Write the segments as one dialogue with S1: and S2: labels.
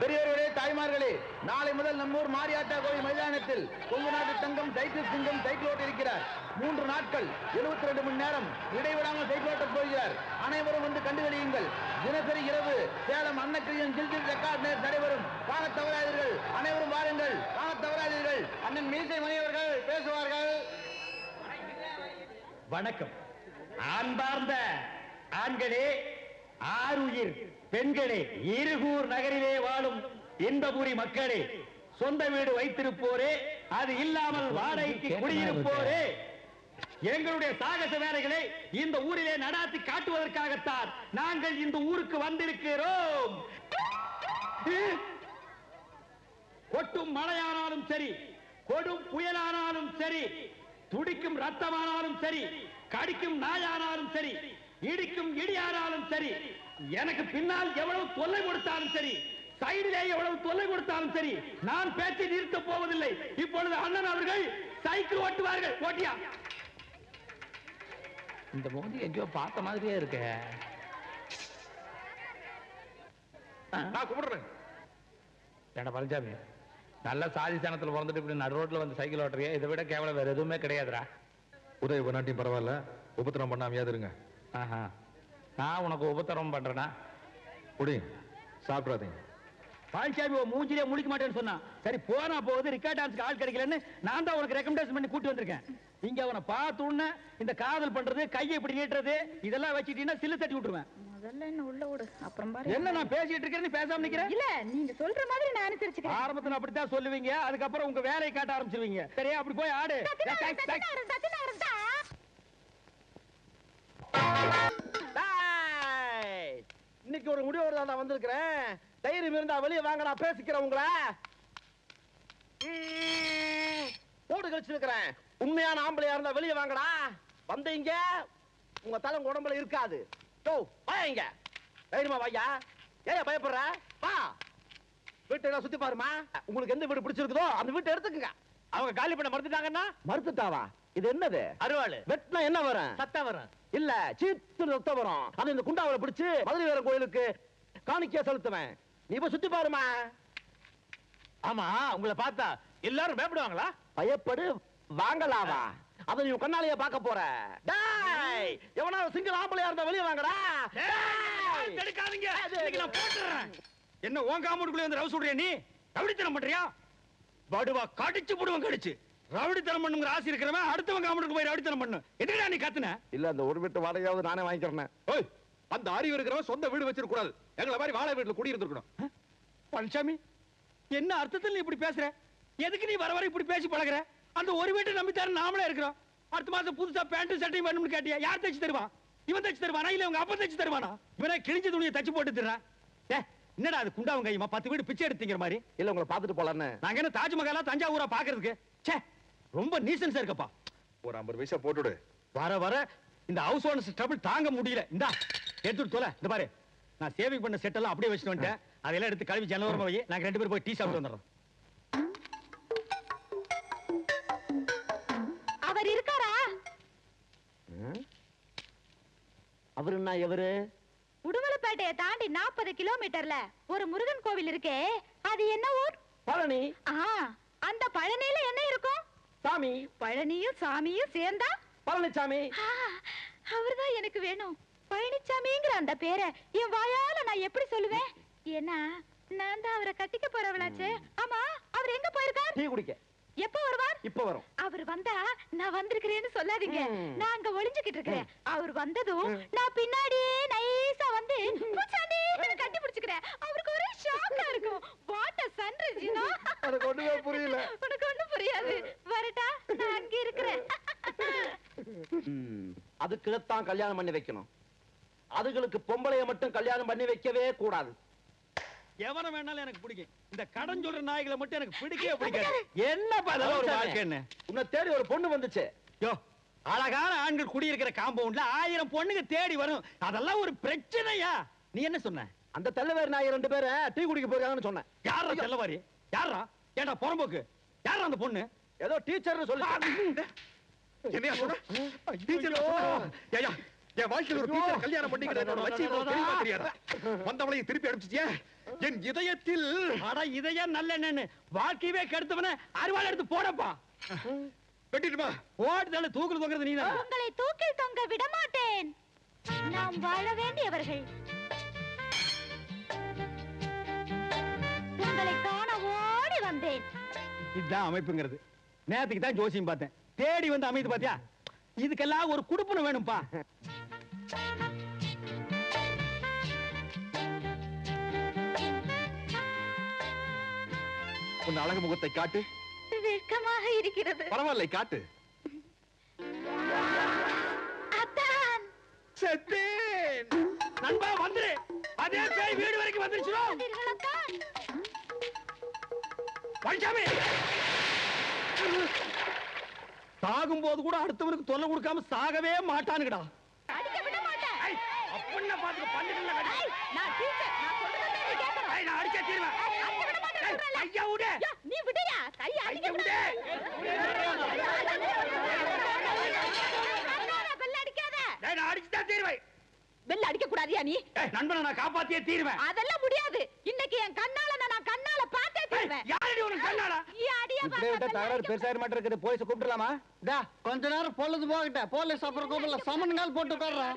S1: பெரியவர்களே தாய்மார்களே நாளை முதல் நம்மூர் மாரியாட்டா கோயில் மைதானத்தில் கொங்கு நாட்டு தங்கம் சைக்கிள் சிங்கம் சைக்கிள் ஓட்ட இருக்கிறார். மூன்று நாட்கள் 72 ரெண்டு மணி நேரம் இடைவிடாமல் சைக்கிள் ஓட்டப் போகிறார். அனைவரும் வந்து கண்டுகளியுங்கள் தினசரி இரவு சேலம் அன்னக்கிரியம் ஜில்ஜில் ரெக்கார்ட் நேர் நடைபெறும். காணத் தவறாதீர்கள். அனைவரும் வாருங்கள். காணத் தவறாதீர்கள். அண்ணன் மீசை மணியவர்கள் பேசுவார்கள்.
S2: வணக்கம். ஆண்பார்ந்த ஆண்களே ஆருயிர் பெண்களே இருகூர் நகரிலே வாழும் இன்பபுரி மக்களே சொந்த வீடு வைத்திருப்போரே அது இல்லாமல் வாடகைக்கு குடியிருப்போரே. எங்களுடைய சாகச வேலைகளை இந்த ஊரிலே நடாத்தி காட்டுவதற்காகத்தான் நாங்கள் இந்த ஊருக்கு வந்திருக்கிறோம். கொட்டும் மழையானாலும் சரி கொடும் புயலானாலும் சரி துடிக்கும் ரத்தமானாலும் சரி கடிக்கும் நாயானாலும் சரி இடிக்கும் இடியானாலும் சரி எனக்கு பின்னால் எவ்வளவு தொல்லை கொடுத்தாலும் சரி சைடிலே எவ்வளவு தொல்லை கொடுத்தாலும் சரி நான் பேச்சை நிறுத்தப் போவதில்லை. இப்பொழுது அண்ணன் அவர்கள் சைக்கிள் ஓட்டுவார்கள். ஓட்டியா?
S1: இந்த மோதி எங்கேயோ பார்த்த மாதிரியே இருக்க.
S3: நான் கும்பிடுறேன்.
S1: ஏடா பழனிசாமி நல்ல சாதி சனத்துல பிறந்துட்டு இப்படி நடு ரோட்ல வந்து சைக்கிள் ஓட்டுறியா? இதை விட கேவலம் வேற எதுவுமே கிடையாதுடா.
S3: உதவி பண்ணாட்டியும் பரவாயில்ல. உபத்திரம் பண்ணாமையாவது இருங்க.
S1: ஆஹா. நான் உனக்கு உபத்திரம் பண்றேனா?
S3: குடி. சாப்பிடாதீங்க.
S2: பழனிசாமி மூஞ்சிலே முழிக்க மாட்டேன்னு சொன்னான். சரி போனா போகுது ரிக்கார்ட் டான்ஸ்க்கு ஆள் கிடைக்கலன்னு நான் தான் உனக்கு ரெக்கமெண்டேஷன் பண்ணி கூட்டி வந்திருக்கேன். இங்க அவனை பார்த்த உடனே இந்த காதல் பண்றது கையை இப்படி நீட்டுறது இதெல்லாம் வச்சுட்டீங்கன்னா சில்லு தட்டி விட்டுருவேன்.
S4: முதல்ல என்ன உள்ள விடு அப்புறம் பாரு.
S2: என்ன நான் பேசிட்டு இருக்கேன்னு பேசாம நிக்கிறேன்
S4: இல்ல நீங்க சொல்ற மாதிரி நான் அனுசரிச்சுக்கிறேன்.
S2: ஆரம்பத்துல அப்படித்தான் சொல்லுவீங்க அதுக்கப்புறம் உங்க வேலையை காட்ட ஆரம்பிச்சிருவீங்க. சரியா அப்படி போய் ஆடு.
S5: இன்னைக்கு ஒரு முடிவு தான் நான் வந்திருக்கிறேன். தைரியம் இருந்தா வெளியே வாங்க நான் பேசிக்கிறேன் உங்களை. போட்டு கழிச்சிருக்கிறேன். உண்மையான ஆம்பளையா இருந்தா வெளியே வாங்கடா. வந்தீங்க உங்க தலை உங்க உடம்புல இருக்காது. டோ வாங்க தைரியமா வாயா. ஏன் பயப்படுற? வா. வீட்டை எல்லாம் சுத்தி பாருமா உங்களுக்கு எந்த வீடு பிடிச்சிருக்குதோ அந்த வீட்டை எடுத்துக்கங்க.
S2: அவங்க காலி பண்ண மறுத்துட்டாங்கன்னா?
S5: மறுத்துட்டாவா? இது என்னது?
S2: அருவாளு.
S5: வெட்டினா என்ன வரும்?
S2: சத்தா வரும்.
S5: இல்ல சீத்து ரத்த வரும். அது இந்த குண்டாவில பிடிச்சு மதுரை வீரன் கோயிலுக்கு காணிக்கையா செலுத்துவேன். நீ போய் சுத்தி பாருமா.
S2: ஆமா உங்களை பார்த்தா எல்லாரும் பயப்படுவாங்களா?
S5: பயப்படு வாங்கலாவா அதை நீ கண்ணாலேயே பார்க்க போற. டேய்! எவனாவது சிங்கிள் ஆம்பளையா இருந்தா வெளியே வாங்கடா. டேய்!
S2: தடுக்காதீங்க இன்னைக்கு நான் போட்டுறேன். என்ன உன் காம்பவுண்டுக்குள்ள வந்து ரவு சொல்றியா நீ? ரவுடித்தனம் பண்றியா? வடுவா கடிச்சு போடுவன் கடிச்சு. ரவுடித்தனம் பண்ணுங்கிற ஆசை இருக்கிறவன் அடுத்தவன் காம்பவுண்டுக்கு போய் ரவுடித்தனம் பண்ணு. எதுக்குடா நீ கத்துன?
S5: இல்ல அந்த ஒரு வீட்டு வாடகையாவது நானே வாங்கிக்கிறேன்.
S3: ஓய் அந்த அறிவு இருக்கிறவன் சொந்த வீடு வச்சிருக்க கூடாது எங்களை மாதிரி வாழை வீட்டுல குடி இருந்திருக்கணும்.
S2: பழனிசாமி என்ன அர்த்தத்தில் நீ இப்படி பேசுற? எதுக்கு நீ வர வர இப்படி பேசி பழகுற? அந்த ஒரு வீட்டை நம்பித்தாரு நாமளே இருக்கிறோம். அடுத்த மாசம் புதுசா பேண்ட் சட்டையும் வேணும்னு கேட்டியா? யார் தைச்சு தருவான் இவன் தைச்சு தருவானா? இல்ல உங்க அப்பா தைச்சு தருவானா? இவனே கிழிஞ்ச துணியை தச்சு போட்டு தர்றான் என்னடா அது குண்டாவங்க கையுமா? பத்து வீடு பிச்சை எடுத்தீங்கிற மாதிரி.
S5: இல்ல உங்களை பாத்துட்டு போலான்னு
S2: நாங்க என்ன தாஜ்மஹாலா தஞ்சாவூரா பாக்குறதுக்கு ச்சே ரொம்ப நீசன்ஸா இருக்கப்பா.
S3: ஒரு ஐம்பது பைசா போட்டுடு
S2: வர வர இந்த ஹவுஸ் ஓனர்ஸ் ட்ரபிள் தாங்க முடியல. இந்தா எடுத்துட்டு தொலை இந்த பாரு. நான் சேவிங் பண்ண செட் எல்லாம் அப்படியே வச்சுட்டு வந்துட்டேன். அதெல்லாம் எடுத்து கழுவி ஜனவரமா வை. நாங்க ரெண்டு பேரும் போய் டீ சாப்பிட்டு வந்துடுறோம்.
S4: அவர் இருக்காரா?
S5: அவரு என்ன எவரு
S4: உடுமலைப்பேட்டையை தாண்டி நாற்பது கிலோமீட்டர்ல ஒரு முருகன் கோவில் இருக்கே. அது என்ன ஊர்?
S5: பழனி.
S4: அந்த பழனியில என்ன
S5: சாமி.
S4: பழனியும் சாமியும் சேர்ந்தா?
S5: பழனிசாமி
S4: அவர்தான் எனக்கு வேணும். பழனிச்சாமிங்கிற அந்த பேரை என் வாயால நான் எப்படி சொல்லுவேன்? ஏன்னா நான் தான் அவரை கட்டிக்க போறவளாச்சே. ஆமா அவர் எங்க போயிருக்கார்?
S5: டீ குடிக்க.
S4: எப்ப வருவார்?
S5: இப்ப வரும்.
S4: அவர் வந்தா நான் வந்திருக்கிறேன்னு சொல்லாதீங்க. நான் அங்க ஒளிஞ்சுகிட்டு இருக்கிறேன். அவர் வந்ததும் நான் பின்னாடியே நைஸா வந்து கட்டி பிடிச்சுக்கிறேன். அவருக்கு ஒரே ஷாக்கா இருக்கும். வாட் சன்ரைஸ்
S5: எனக்கு ஒண்ணுமே புரியல.
S4: உனக்கு ஒண்ணும் புரியாது. வரட்டா நான் அங்க இருக்கிறேன்.
S5: அதுக்குதான் கல்யாணம் பண்ணி வைக்கணும். அதுகளுக்கு பொம்பளைய மட்டும் கல்யாணம் பண்ணி வைக்கவே கூடாது.
S2: எவன வேணாலும் எனக்கு பிடிக்கும். இந்த கடன் சொல்ற நாய்களை மட்டும் எனக்கு பிடிக்கவே பிடிக்காது. என்ன ஒரு வாழ்க்கை என்ன?
S5: உன்னை தேடி ஒரு பொண்ணு வந்துச்சு.
S2: யோ அழகான ஆண்கள் குடியிருக்கிற காம்பவுண்ட்ல ஆயிரம் பொண்ணுங்க தேடி வரும். அதெல்லாம் ஒரு பிரச்சனையா? நீ என்ன சொன்ன?
S5: அந்த தெல்லவேர் நாய் ரெண்டு பேரை டீ குடிக்க போயிருக்காங்கன்னு சொன்னேன்.
S2: யாரா செல்லவாரி யாரா ஏண்டா புறம்போக்கு? யாரா அந்த பொண்ணு?
S5: ஏதோ டீச்சர்னு சொல்லி.
S3: என்னையா சொல்ற?
S2: ஐயோ. ஏய்யா,
S3: என் வாழ்க்கையில ஒரு டீச்சர் கல்யாணம் லட்சியம் தெரியாதா? வந்தவளையும் திருப்பி அனுப்பிச்சிட்டியா? என் இதயத்தில்
S2: அட இதையே நல்ல என்னன்னு வாழ்க்கையவே கெடுத்தவன அறுவாள் எடுத்து போடப்பா.
S3: வெட்டிடுமா
S2: ஓடுதல தூக்குறது தூக்குறது நீதான்.
S4: உங்களை தூக்கில் தொங்க விட மாட்டேன் நாம் வாழ வேண்டியவர்கள்.
S2: இதுதான் அமைப்புங்கிறது. நேத்துக்கு தான் ஜோசியம் பார்த்தேன். தேடி வந்து அமைது பாத்தியா? இதுக்கெல்லாம் ஒரு குடுப்பன வேணும்பா.
S3: உன் அழகு முகத்தை காட்டு.
S4: வெட்கமாக இருக்கிறது.
S3: பரவாயில்லை காட்டு. செத்தேன்
S2: நண்பா வந்துரு. அதே பேய் வீடு வரைக்கும்
S4: அத்தான்
S2: பழனிசாமி சாகும் போது கூட அடுத்தவனுக்கு தொல்லை கொடுக்காம சாகவே மாட்டானுங்கடா
S4: அடிக்க விட மாட்டேன்
S2: ஐய், அப்படின்னா பாத்துக்க பல்லுகள்ல கடி.
S4: ஐய், நான் டீச்சர் நான் சொல்றதை நீ
S2: ஐய், நான் அடிச்சே தீருவேன்.
S4: அடிக்க விட மாட்டேன்.
S2: ஐயா விடு.
S4: நீ கையை அடிக்க விடு பெல் அடிக்காத
S2: ஏய், நான் அடிச்சுதான் தீருவேன்.
S4: பெல் அடிக்க கூடாதியா நீ
S2: ஏய், நண்பனை நான் காப்பாத்தியே தீருவேன்.
S4: அதெல்லாம் முடியாது இன்னைக்கு என் கண்ணால நான் கண்ணால பார்த்தே தருவேன்
S2: உனக்கு கண்ணாடா?
S5: இப்படியே விட்டா தகராறு பெருசாக மாட்டே இருக்குது போலீஸ் கூப்பிடலாமா டா கொஞ்ச நேரம் பொழுது போகட்ட போலீஸ் அப்புறம் கூப்பிடல சமன் கால் போட்டு உட்கார்றேன்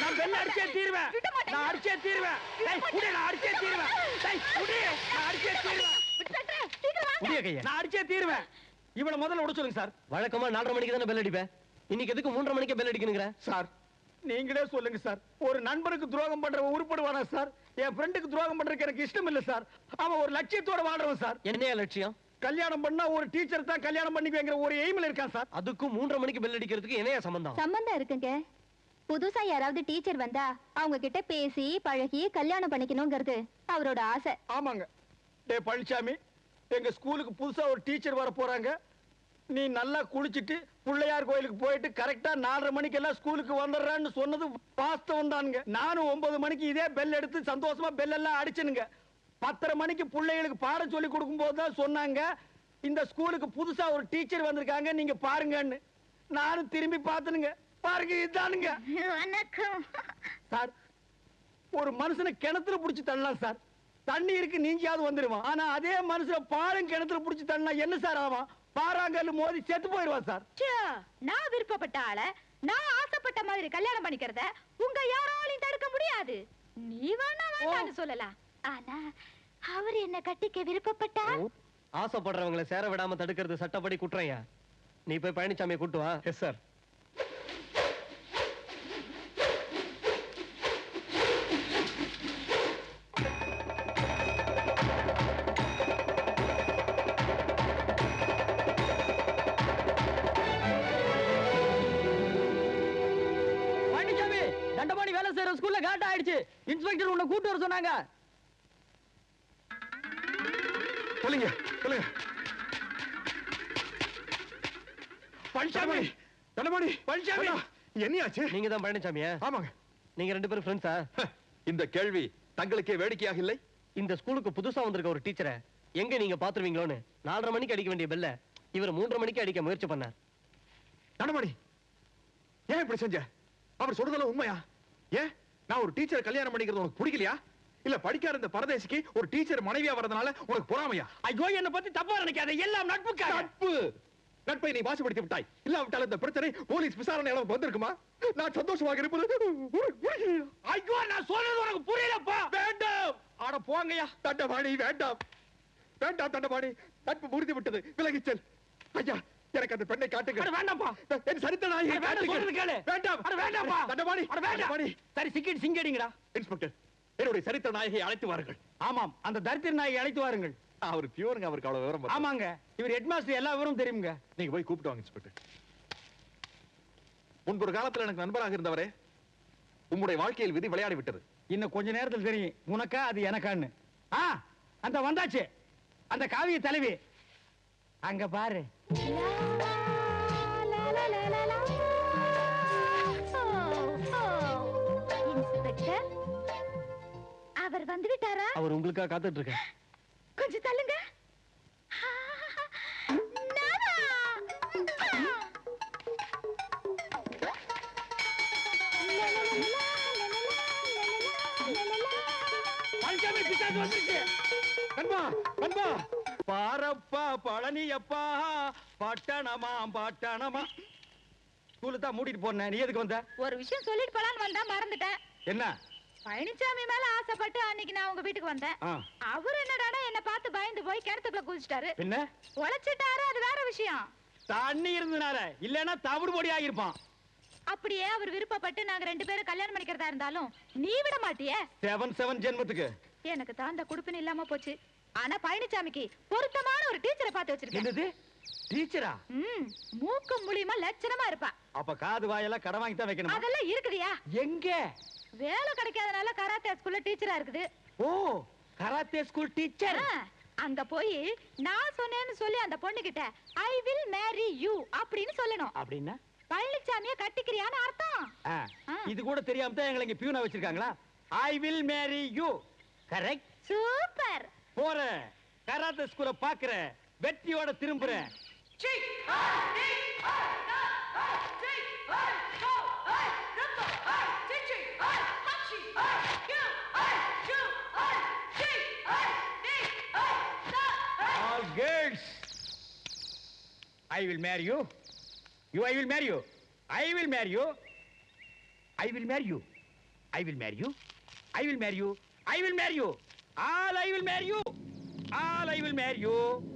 S2: நான் பெல் அடிச்சே தீருவேன்.
S4: விட மாட்டேன்.
S2: நான் அடிச்சே தீருவேன். ஏய், விடு, நான் அடிச்சே தீருவேன். ஏய், விடு, நான் அடிச்சே தீருவேன்.
S4: சீக்கிரம். வாங்க
S2: நான் அடிச்சே தீருவேன். இவனை முதல்ல விட சொல்லுங்க சார்.
S5: வழக்கமா நாலரை மணிக்கு தானே பெல் அடிப்பேன்? இன்னைக்கு எதுக்கு மூன்றரை மணிக்கு பெல் அடிக்கணுங்கிற?
S2: சார் நீங்களே சொல்லுங்க சார். ஒரு நண்பருக்கு துரோகம் பண்ற உருப்படுவானா சார்? என் ஃப்ரெண்டுக்கு துரோகம் பண்றதுக்கு எனக்கு இஷ்டம் இல்ல சார். அவன் ஒரு லட்சியத்தோட வாழ்றவன் சார்.
S5: என்னையா லட்சியம்?
S2: கல்யாணம் பண்ணா ஒரு டீச்சர் தான் கல்யாணம் பண்ணிக்குவேங்கிற ஒரு எய்ம்ல இருக்கான் சார்.
S5: அதுக்கும் மூன்றரை மணிக்கு பெல் அடிக்கிறதுக்கு என்னையா சம்பந்தம்?
S6: சம்பந்தம் இருக்குங்க. புதுசா யாராவது டீச்சர் வந்தா அவங்க கிட்ட பேசி பழகி கல்யாணம் பண்ணிக்கணுங்கிறது அவரோட ஆசை.
S2: ஆமாங்க. டே பழனிசாமி எங்க ஸ்கூலுக்கு புதுசா ஒரு டீச்சர் வர போறாங்க. நீ நல்லா குளிச்சிட்டு பிள்ளையார் கோயிலுக்கு போயிட்டு கரெக்டா நாலரை மணிக்கு எல்லாம் ஸ்கூலுக்கு வந்துடுறான்னு சொன்னது வாஸ்தவம் தானுங்க நானும் ஒன்பது மணிக்கு இதே பெல் எடுத்து சந்தோஷமா பெல் எல்லாம் அடிச்சனுங்க. பத்தரை மணிக்கு பிள்ளைகளுக்கு பாடம் சொல்லி கொடுக்கும் போது தான் சொன்னாங்க இந்த ஸ்கூலுக்கு புதுசா ஒரு டீச்சர் வந்திருக்காங்க நீங்க பாருங்கன்னு. நானும் திரும்பி பார்த்தனுங்க. பாருங்க இதுதானுங்க
S4: வணக்கம்.
S2: சார் ஒரு மனுஷனை கிணத்துல புடிச்சு தள்ளலாம் சார். தண்ணி இருக்கு நீஞ்சியாவது வந்துருவான் ஆனா அதே மனுஷனை பாலும் கிணத்துல புடிச்சு தள்ளனா என்ன சார் ஆவான் பாறாங்கல்லு மோதி செத்து போயிடுவான் சார்.
S4: நான் விருப்பப்பட்ட ஆள நான் ஆசைப்பட்ட மாதிரி கல்யாணம் பண்ணிக்கிறத உங்க யாராலையும் தடுக்க முடியாது. நீ வேணா வேண்டாம்னு சொல்லலாம். ஆனா அவர் என்ன கட்டிக்க விருப்பப்பட்டா
S5: ஆசைப்படுறவங்களை சேர விடாம தடுக்கிறது சட்டப்படி குற்றம்யா நீ போய் பழனிசாமியை கூட்டு வா.
S3: எஸ் சார்
S2: இன்ஸ்பெக்டர் உன்னை கூட்டு வர சொன்னாங்க.
S3: சொல்லுங்க சொல்லுங்க.
S2: பழனிசாமி!
S3: தண்டபாணி
S2: பழனிசாமி!
S3: என்னையாச்சு?
S5: நீங்க தான் பழனிசாமியா?
S3: ஆமாங்க.
S5: நீங்க ரெண்டு பேரும் ஃப்ரெண்ட்ஸா
S3: இந்த கேள்வி தங்களுக்கே வேடிக்கையாக இல்லை?
S5: இந்த ஸ்கூலுக்கு புதுசா வந்திருக்க ஒரு டீச்சரை எங்க நீங்க பாத்துருவீங்களோன்னு நாலரை மணிக்கு அடிக்க வேண்டிய பெல்ல இவர் மூன்றரை மணிக்கு அடிக்க முயற்சி பண்ணார்.
S3: தண்டபாணி ஏன் இப்படி செஞ்ச? அவர் சொல்றதெல்லாம் உண்மையா? ஏன்? நான் ஒரு டீச்சர் கல்யாணம் பண்ணிக்கிறது உனக்கு பிடிக்கலையா? இல்ல படிக்காத இந்த பரதேசிக்கு ஒரு டீச்சர் மனைவியா வரதுனால உனக்கு பொறாமையா?
S2: ஐயோ என்ன பத்தி தப்பா நினைக்காத. எல்லாம் நட்புக்காக.
S3: நட்பு! நட்பை நீ வாசப்படுத்தி விட்டாய். இல்லாவிட்டால் இந்த பிரச்சனை போலீஸ் விசாரணை அளவுக்கு வந்திருக்குமா? நான் சந்தோஷமாக இருப்பது?
S2: ஐயோ நான் சொல்றது உனக்கு புரியலப்பா.
S3: வேண்டாம்!
S2: அட போங்கய்யா.
S3: தண்டபாணி வேண்டாம்! வேண்டாம் தண்டபாணி! நட்பு முடிந்து விட்டது. விலகிச் செல். ஐயா எனக்கு அந்த பெண்ணை
S2: அட
S3: காட்டுங்க
S2: வேண்டாம்ப்பா
S3: என் சரித்த நாயகி
S2: அட வேண்டாம் சொல்றது கேளு.
S3: வேண்டாம்.
S2: அட வேண்டாம்ப்பா.
S3: தண்டபாணி
S2: அட வேண்டாம். சரி சிக்கிட்டு சிங்கடிங்கடா.
S3: இன்ஸ்பெக்டர் என்னுடைய சரித்திர நாயகை அழைத்து வாருங்கள்.
S2: ஆமாம் அந்த தரித்திர நாயை அழைத்து வாருங்கள்.
S3: அவர் பியூருங்க அவருக்கு அவ்வளவு விவரம்.
S2: ஆமாங்க இவர் ஹெட்மாஸ்டர் எல்லா விவரம் தெரியுங்க
S3: நீங்க போய் கூப்பிட்டு வாங்க இன்ஸ்பெக்டர். ஒரு காலத்துல எனக்கு நண்பராக இருந்தவரே உம்முடைய வாழ்க்கையில் விதி விளையாடி விட்டது.
S2: இன்னும் கொஞ்ச நேரத்தில் தெரியும். உனக்கா அது எனக்கான்னு. ஆ அந்த வந்தாச்சு. அந்த காவிய தலைவி அங்க பாரு
S4: லா, லா, லா, லா, லா. ஓ, ஓ. இன்ஸ்பெக்டர் அவர் வந்து விட்டாரா
S5: அவர் உங்களுக்காக காத்துட்டு இருக்கார்
S4: கொஞ்சம் தள்ளுங்க
S2: பழனியப்பா பட்டணமா பட்டணமா. ஸ்கூலு தான் மூடிட்டு போனேன். நீ எதுக்கு வந்த?
S4: ஒரு விஷயம் சொல்லிட்டு போலான்னு வந்தா மறந்துட்டேன்.
S2: என்ன?
S4: பழனிசாமி மேல ஆசைப்பட்டு அன்னைக்கு நான் உங்க வீட்டுக்கு வந்தேன். அவர் என்னடானா என்ன பார்த்து பயந்து போய் கிணத்துக்குள்ள குதிச்சிட்டாரு.
S2: பின்ன?
S4: உழைச்சிட்டாரு அது வேற விஷயம்.
S2: தண்ணி இருந்தனால இல்லைன்னா தவிடு பொடி ஆகிருப்பான்
S4: அப்படியே அவர் விருப்பப்பட்டு நாங்க ரெண்டு பேரும் கல்யாணம் பண்ணிக்கிறதா இருந்தாலும் நீ விட மாட்டியே?
S2: செவன் செவன் ஜென்மத்துக்கு.
S4: எனக்கு தான் அந்த குடுப்பின இல்லாம போச்சு. ஆனா பழனிசாமிக்கு பொருத்தமான ஒரு டீச்சரை பார்த்து வச்சிருக்கேன்.
S2: என்னது? டீச்சரா
S4: ம் மூக்கு மூலியமா லட்சணமா இருப்பா.
S2: அப்ப காது வாயெல்லாம் கடன் வாங்கி தான் வைக்கணும்?
S4: அதெல்லாம் இருக்குதியா.
S2: எங்க?
S4: வேலை கிடைக்காதனால கராத்தே ஸ்கூல்ல டீச்சரா இருக்குது.
S2: ஓ கராத்தே ஸ்கூல் டீச்சர்
S4: அங்க போய் நான் சொன்னேன்னு சொல்லி அந்த பொண்ணு கிட்ட ஐ வில் மேரி யூ அப்படின்னு சொல்லணும்.
S2: அப்படின்னா?
S4: பழனிசாமிய கட்டிக்கிறியான்னு அர்த்தம்.
S2: இது கூட தெரியாம தான் எங்களை இங்க பியூனா வச்சிருக்காங்களா? I will marry you correct
S4: super
S2: போறேன் கராத்தே ஸ்கூல பாக்குறேன் வெற்றியோட திரும்புறேன் All girls, I will marry you. You, I will marry you. I will marry you. I will marry you. I will marry you. I will marry you. I will marry you. All I will marry you. All I will marry you.